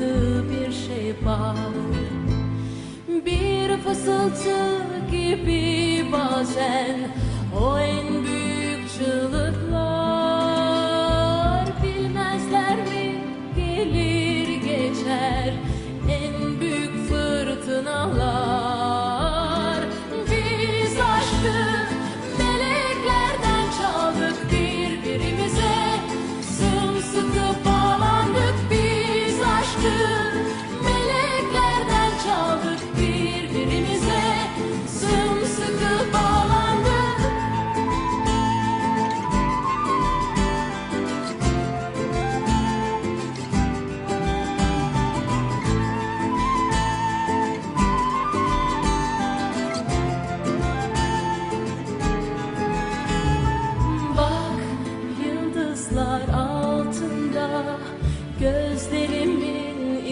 bir şey var. Bir fısıltı gibi bazen o en büyük çığlıklar Bilmezler mi? Gelir geçer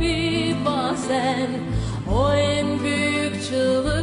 gibi bazen. O en büyük çığlık